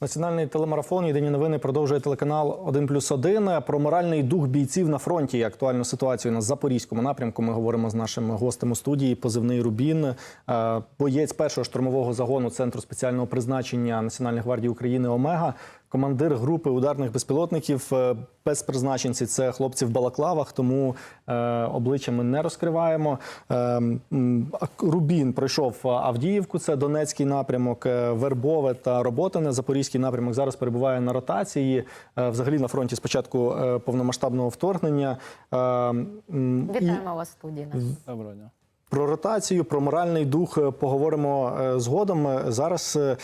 Національний телемарафон Єдині новини продовжує телеканал 1 плюс 1. Про моральний дух бійців на фронті і актуальну ситуацію на запорізькому напрямку. Ми говоримо з нашим гостем у студії. Позивний Рубін, е, боєць першого штурмового загону центру спеціального призначення Національної гвардії України Омега. Командир групи ударних безпілотників е, спецпризначенці це хлопці в балаклавах, тому е, обличчя ми не розкриваємо. Е, Рубін пройшов Авдіївку, це Донецький напрямок, Вербове та Роботине. Запорізький напрямок зараз перебуває на ротації. Е, взагалі на фронті спочатку повномасштабного вторгнення. Е, м, і- Вітаємо вас в студії. Доброго дня. Про ротацію, про моральний дух е, поговоримо е, згодом. Е, Зараз е,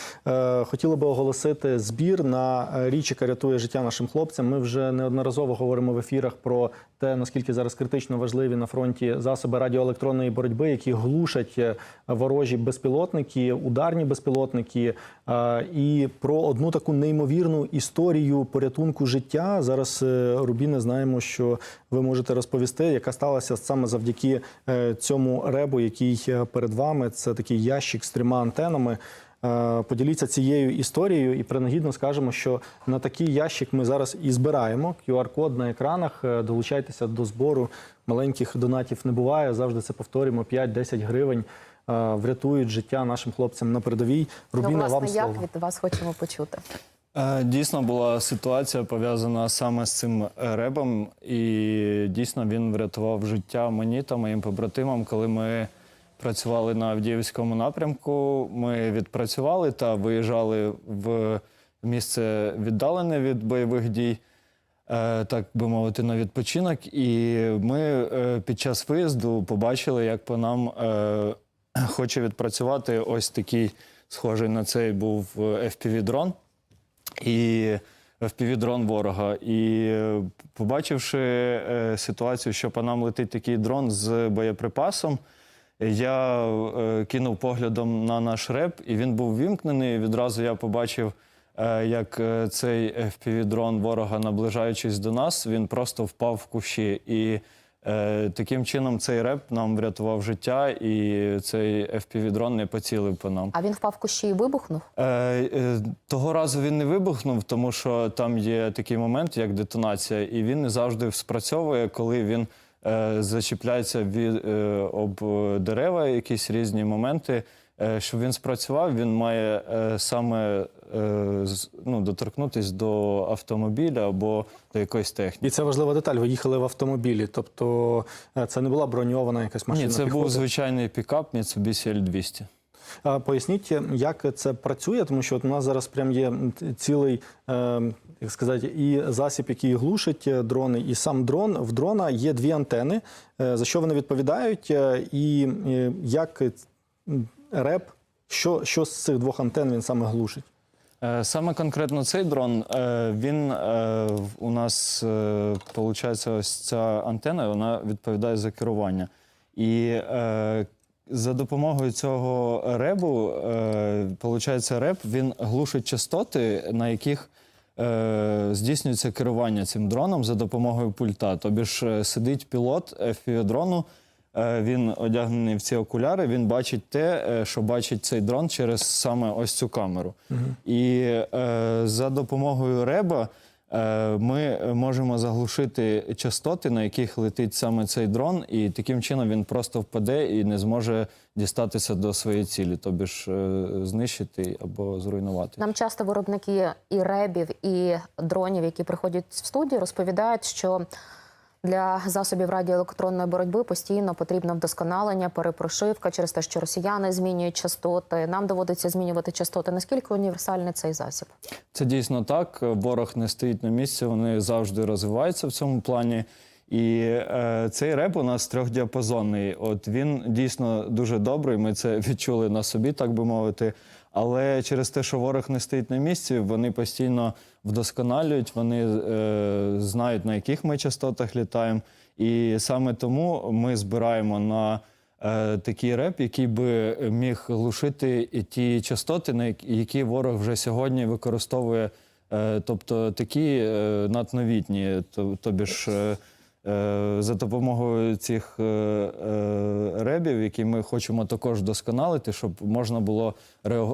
би оголосити збір на річ, яка рятує життя нашим хлопцям. Ми вже неодноразово говоримо в ефірах про те, наскільки зараз критично важливі на фронті засоби радіоелектронної боротьби, які глушать е, ворожі безпілотники, ударні безпілотники. Е, І про одну таку неймовірну історію порятунку життя. Зараз е, Рубіне знаємо, що ви можете розповісти, яка сталася саме завдяки цьому ребу, який перед вами. Це такий ящик з трьома антенами. Е, Поділіться цією історією і принагідно скажемо, що на такий ящик ми зараз і збираємо. QR-код на екранах. Е, Долучайтеся до збору. Маленьких донатів не буває. Завжди це повторюємо. 5-10 гривень е, врятують життя нашим хлопцям на передовій. Ну, Рубіна, власне, вам слово. як від вас хочемо почути? Дійсно була ситуація пов'язана саме з цим ребом, і дійсно він врятував життя мені та моїм побратимам, коли ми працювали на Авдіївському напрямку. Ми відпрацювали та виїжджали в місце віддалене від бойових дій. е, Так би мовити, на відпочинок, і ми е, під час виїзду побачили, як по нам е, хоче відпрацювати ось такий схожий на цей був FPV-дрон і FPV-дрон ворога. І побачивши ситуацію, що по нам летить такий дрон з боєприпасом, я е, кинув поглядом на наш реп, і він був вімкнений. Відразу я побачив, е, як е, цей FPV-дрон ворога, наближаючись до нас, він просто впав в кущі. І е, таким чином цей реп нам врятував життя, і цей FPV-дрон не поцілив по нам. А він впав в кущі і вибухнув? Е, е, того разу він не вибухнув, тому що там є такий момент, як детонація, і він не завжди спрацьовує, коли він зачіпляється від, е, об е, дерева, якісь різні моменти. Е, щоб він спрацював, він має е, саме е, ну, доторкнутися до автомобіля або до якоїсь техніки. І це важлива деталь. Ви їхали в автомобілі, тобто е, це не була броньована якась машина. Ні, це був звичайний пікап Mitsubishi L200. Поясніть, як це працює, тому що от у нас зараз прям є цілий, е, як сказати, і засіб, який глушить е, дрони, і сам дрон. В дрона є дві антени. Е, За що вони відповідають, і як реп, що, що з цих двох антен він саме глушить? Саме конкретно цей дрон, він у нас виходить, ось ця антена, вона відповідає за керування. І за допомогою цього ребу, виходить, реб він глушить частоти, на яких е, здійснюється керування цим дроном за допомогою пульта. Тобі ж е, сидить пілот FPV-дрону, Е, Він одягнений в ці окуляри, він бачить те, е, що бачить цей дрон через саме ось цю камеру. І е, за допомогою реба е, ми можемо заглушити частоти, на яких летить саме цей дрон, і таким чином він просто впаде і не зможе дістатися до своєї цілі, тобі ж е, знищити або зруйнувати. Нам часто виробники і ребів, і дронів, які приходять в студію, розповідають, що для засобів радіоелектронної боротьби постійно потрібно вдосконалення, перепрошивка через те, що росіяни змінюють частоти. Нам доводиться змінювати частоти. Наскільки універсальний цей засіб? Це дійсно так. Ворог не стоїть на місці, вони завжди розвиваються в цьому плані. І е, цей реп у нас трьохдіапазонний. От він дійсно дуже добрий. Ми це відчули на собі, так би мовити. Але через те, що ворог не стоїть на місці, вони постійно вдосконалюють, вони е, знають, на яких ми частотах літаємо. І саме тому ми збираємо на е, такий реп, який би міг глушити ті частоти, на які- ворог вже сьогодні використовує. Е, тобто такі е, надновітні, то- тобі ж. е, е, За допомогою цих е, е, ребів, які ми хочемо також вдосконалити, щоб можна було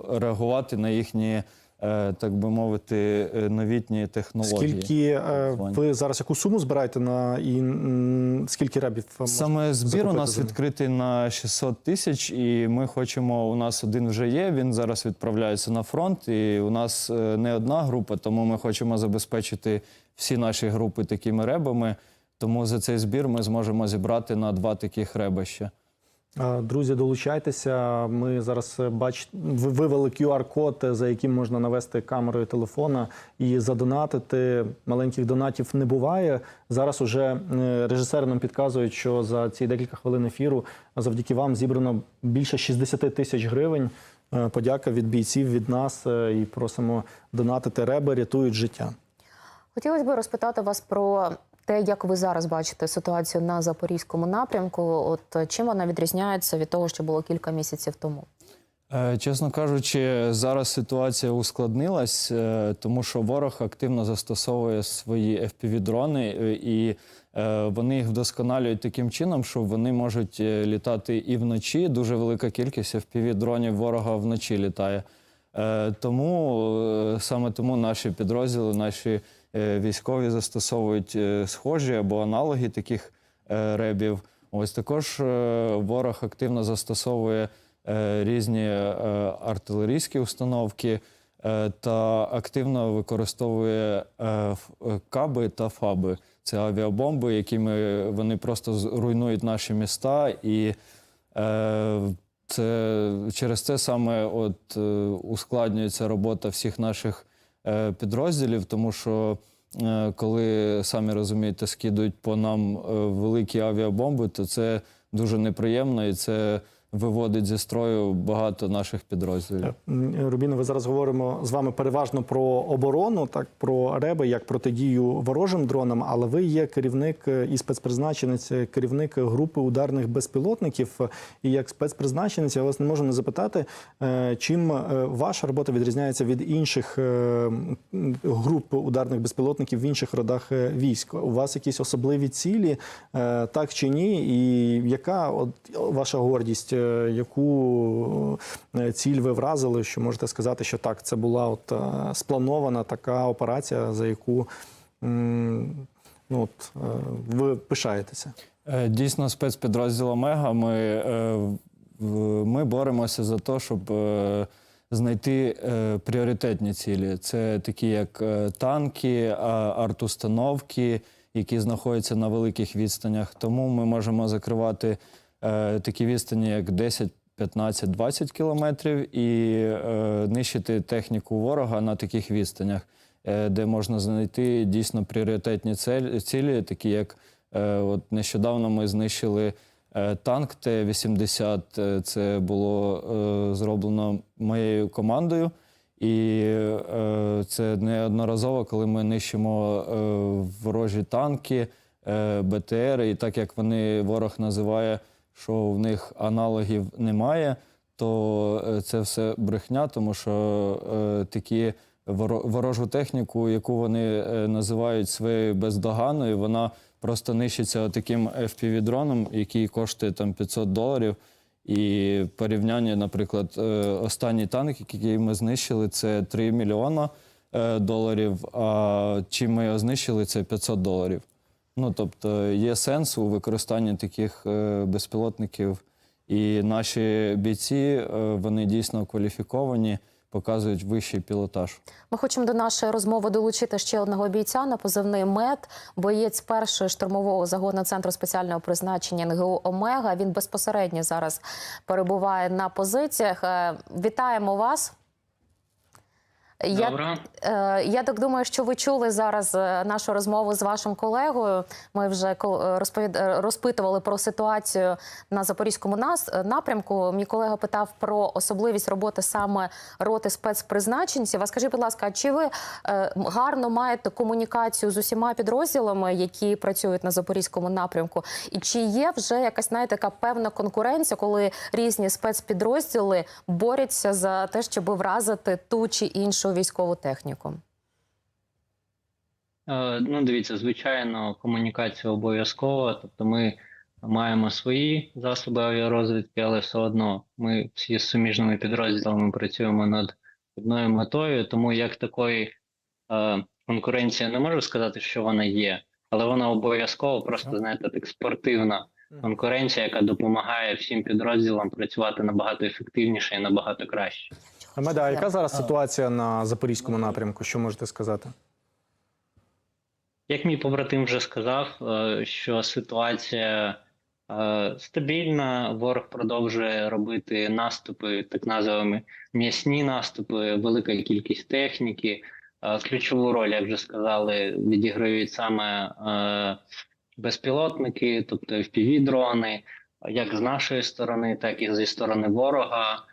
реагувати на їхні е, так би мовити, е, новітні технології. Скільки е, ви зараз яку суму збираєте на і скільки ребів? Саме збір у нас відкритий на 600 тисяч, і ми хочемо. У нас один вже є. Він зараз відправляється на фронт. І у нас не одна група, тому ми хочемо забезпечити всі наші групи такими ребами. Тому за цей збір ми зможемо зібрати на два таких реба ще. Друзі, долучайтеся. Ми зараз е, бач... вивели QR-код, е, за яким можна навести камерою телефона і задонатити. Маленьких донатів не буває. Зараз уже е, режисери нам підказують, що за ці декілька хвилин ефіру завдяки вам зібрано більше 60 тисяч гривень. Подяка від бійців від нас і просимо донатити реби, рятують життя. Хотілося б розпитати вас про те, як ви зараз бачите ситуацію на запорізькому напрямку. От е, чим вона відрізняється від того, що було кілька місяців тому? Е, Чесно кажучи, зараз ситуація ускладнилась, е, тому що ворог активно застосовує свої FPV-дрони, е, і вони їх вдосконалюють таким чином, що вони можуть літати і вночі. Дуже велика кількість FPV-дронів ворога вночі літає. Тому саме тому наші підрозділи, наші військові застосовують е, схожі або аналоги таких е, ребів. Ось також е, ворог активно застосовує е, різні е, артилерійські установки е, та активно використовує е, е, каби та фаби. Це авіабомби, якими вони просто руйнують наші міста і. Е, це через це саме от е, ускладнюється робота всіх наших е, підрозділів, тому що е, коли самі розумієте, скидують по нам е, великі авіабомби, то це дуже неприємно і це виводить зі строю багато наших підрозділів. М, Рубіно, ви зараз говоримо з вами переважно про оборону, так про реби, як протидію ворожим дронам. Але ви є керівник е, і спецпризначенець, е, керівник групи ударних безпілотників. І як спецпризначенець я вас не можу не запитати, е, чим е, ваша робота відрізняється від інших е, груп ударних безпілотників в інших родах е, військ. У вас якісь особливі цілі, е, так чи ні? І яка от ваша гордість? Яку е, ціль ви вразили? Що можете сказати, що так, це була от е, спланована така операція, за яку ну, от, е, ви пишаєтеся? Дійсно, спецпідрозділ Омега. Ми, ми боремося за те, щоб знайти пріоритетні цілі. Це такі, як танки, артустановки, які знаходяться на великих відстанях. Тому ми можемо закривати такі відстані, як 10, 15, 20 кілометрів, і е, нищити техніку ворога на таких відстанях, е, де можна знайти дійсно пріоритетні цель- цілі, такі як Е, От нещодавно ми знищили е, танк Т-80. Е, Це було е, зроблено моєю командою. І е, це неодноразово, коли ми нищимо е, ворожі танки, е, БТР, і так як вони ворог називає, що в них аналогів немає, то е, це все брехня, тому що е, такі ворожу техніку, яку вони е, називають своєю бездоганною, вона просто нищиться таким FPV-дроном, який коштує там 500 доларів. І порівняння, наприклад, останній танк, який ми знищили, це 3 мільйона доларів. А чим ми його знищили, це 500 доларів. Ну тобто є сенс у використанні таких е, безпілотників. І наші бійці е, вони дійсно кваліфіковані, показують вищий пілотаж. Ми хочемо до нашої розмови долучити ще одного бійця на позивний МЕД, боєць першого штурмового загону центру спеціального призначення НГУ Омега. Він безпосередньо зараз перебуває на позиціях. Е, Вітаємо вас. Я, е, я так думаю, що ви чули зараз е, нашу розмову з вашим колегою. Ми вже е, розповід... розпитували про ситуацію на запорізькому нас... напрямку. Мій колега питав про особливість роботи саме роти спецпризначенців. А скажіть, будь ласка, чи ви е, гарно маєте комунікацію з усіма підрозділами, які працюють на запорізькому напрямку? І чи є вже якась знаєте, така певна конкуренція, коли різні спецпідрозділи борються за те, щоб вразити ту чи іншу військову техніку? Е, Ну, дивіться, звичайно, комунікація обов'язкова. Тобто ми маємо свої засоби авіарозвідки, але все одно ми всі з суміжними підрозділами працюємо над одною метою. Тому як такої е, конкуренції не можу сказати, що вона є, але вона обов'язково просто знаєте, так спортивна конкуренція, яка допомагає всім підрозділам працювати набагато ефективніше і набагато краще. Меда, а яка зараз ситуація на запорізькому напрямку? Що можете сказати? Як мій побратим вже сказав, е, що ситуація е, стабільна, ворог продовжує робити наступи, так називаємо м'ясні наступи, велика кількість техніки. Е, Ключову роль, як вже сказали, відіграють саме безпілотники, тобто FPV-дрони, як з нашої сторони, так і зі сторони ворога.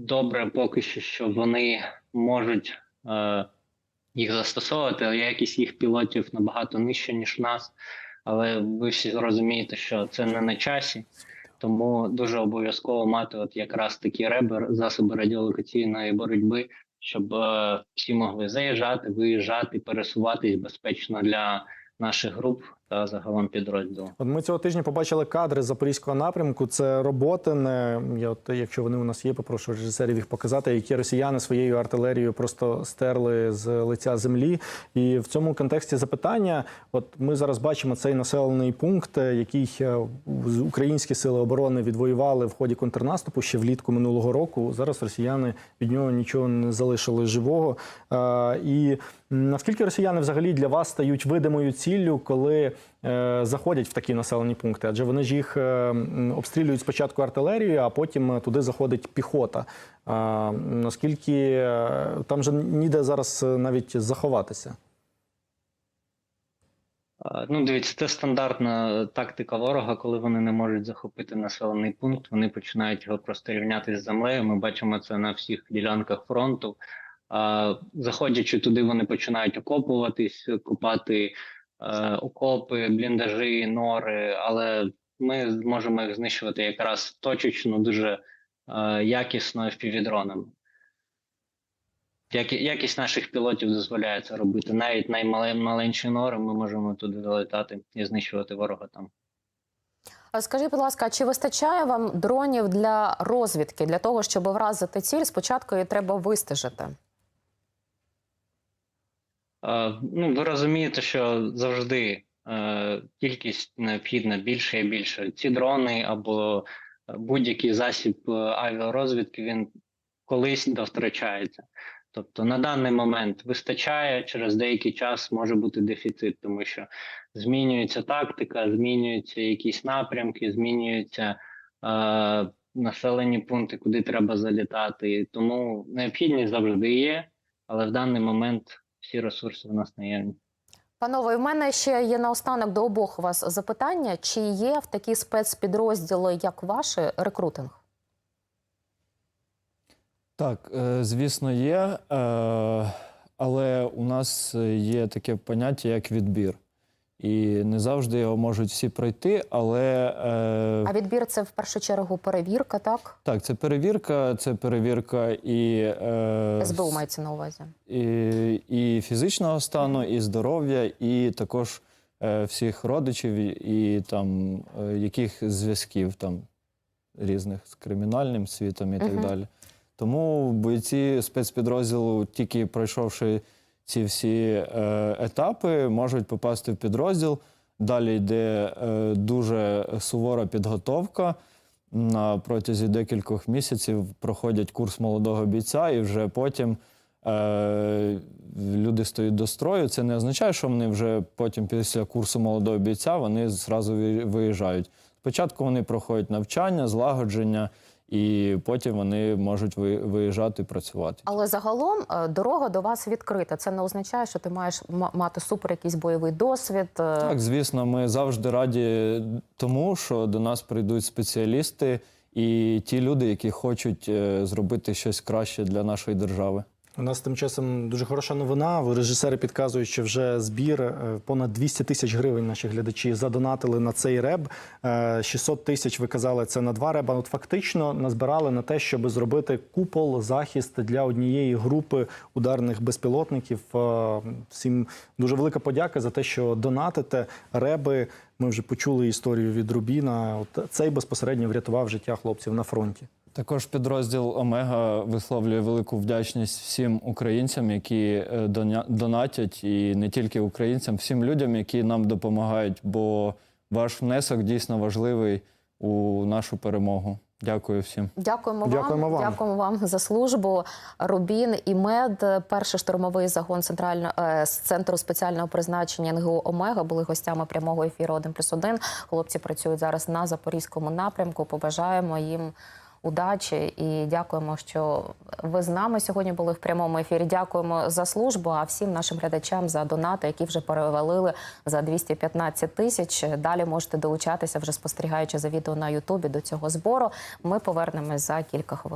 Добре, поки що, що вони можуть. е, їх застосовувати, але якість їх пілотів набагато нижча, ніж в нас. Але ви всі розумієте, що це не на часі, тому дуже обов'язково мати от якраз такі реби, засоби радіолокаційної боротьби, щоб е, всі могли заїжджати, виїжджати, пересуватись безпечно для наших груп та загалом підрозділу. От ми цього тижня побачили кадри запорізького напрямку. Це роботине. Я от, якщо вони у нас є, попрошу режисерів їх показати, які росіяни своєю артилерією просто стерли з лиця землі. І в цьому контексті запитання: от ми зараз бачимо цей населений пункт, е, який е, українські сили оборони відвоювали в ході контрнаступу ще влітку минулого року. Зараз росіяни від нього нічого не залишили живого. Е, І наскільки росіяни взагалі для вас стають видимою ціллю, коли заходять в такі населені пункти? Адже вони ж їх е, обстрілюють спочатку артилерією, а потім е, туди заходить піхота. Е, Наскільки е, там же ніде зараз е, навіть заховатися? Ну, дивіться, це стандартна тактика ворога, коли вони не можуть захопити населений пункт, вони починають його просто рівняти з землею. Ми бачимо це на всіх ділянках фронту. Заходячи туди, вони починають окопуватись, копати е, окопи, бліндажі, нори, але ми зможемо їх знищувати якраз точечно, дуже е, якісно FPV-дронами. Якість наших пілотів дозволяє це робити. Навіть наймаленші нори ми можемо туди долетати і знищувати ворога там. Скажіть, будь ласка, чи вистачає вам дронів для розвідки, для того, щоб вразити ціль? Спочатку її треба вистежити. Е, ну, ви розумієте, що завжди е, кількість необхідна більше і більше. Ці дрони або е, будь-який засіб авіарозвідки він колись довтрачається. Тобто на даний момент вистачає, через деякий час може бути дефіцит, тому що змінюється тактика, змінюються якісь напрямки, змінюються е, населені пункти, куди треба залітати. Тому необхідність завжди є, але в даний момент всі ресурси в нас наявні. Панове, в мене ще є наостанок до обох вас запитання: чи є в такі спецпідрозділи, як ваші, рекрутинг? Так, е, звісно, є, е, але у нас є таке поняття, як відбір. І не завжди його можуть всі пройти, але е, А відбір це в першу чергу перевірка, так? так, це перевірка, це перевірка і, е, СБУ мається на увазі. і, і фізичного стану, і здоров'я, і також е, всіх родичів, і, і там е, яких зв'язків там різних з кримінальним світом і Мгм. так далі. Тому бойці спецпідрозділу, тільки пройшовши ці всі е, етапи, можуть попасти в підрозділ. Далі йде е, дуже сувора підготовка. На протязі декількох місяців проходять курс молодого бійця, і вже потім е, люди стають до строю. Це не означає, що вони вже потім після курсу молодого бійця вони зразу виїжджають. Спочатку вони проходять навчання, злагодження, і потім вони можуть ви- виїжджати і працювати. Але загалом е, дорога до вас відкрита. Це не означає, що ти маєш ма- мати супер якийсь бойовий досвід. е, Так, звісно, ми завжди раді тому, що до нас прийдуть спеціалісти і ті люди, які хочуть е, зробити щось краще для нашої держави. У нас тим часом дуже хороша новина. Режисери підказують, що вже збір е, понад 200 тисяч гривень наші глядачі задонатили на цей реб. Е, 600 тисяч ви казали це на два реба. От фактично назбирали на те, щоб зробити купол захист для однієї групи ударних безпілотників. Е, Всім дуже велика подяка за те, що донатите реби. Ми вже почули історію від Рубіна. От цей безпосередньо врятував життя хлопців на фронті. Також підрозділ Омега висловлює велику вдячність всім українцям, які е, донатять, і не тільки українцям, всім людям, які нам допомагають, бо ваш внесок дійсно важливий у нашу перемогу. Дякую всім. Дякуємо. Дякуємо вам. Дякуємо вам за службу. Рубін і Мед, перший штурмовий загон центрального е, з центру спеціального призначення НГУ Омега були гостями прямого ефіру 1 плюс 1. Хлопці працюють зараз на запорізькому напрямку. Побажаємо їм. Удачі і дякуємо, що ви з нами сьогодні були в прямому ефірі. Дякуємо за службу, а всім нашим глядачам за донати, які вже перевалили за 215 тисяч. Далі можете долучатися, вже спостерігаючи за відео на Ютубі до цього збору. Ми повернемось за кілька хвилин.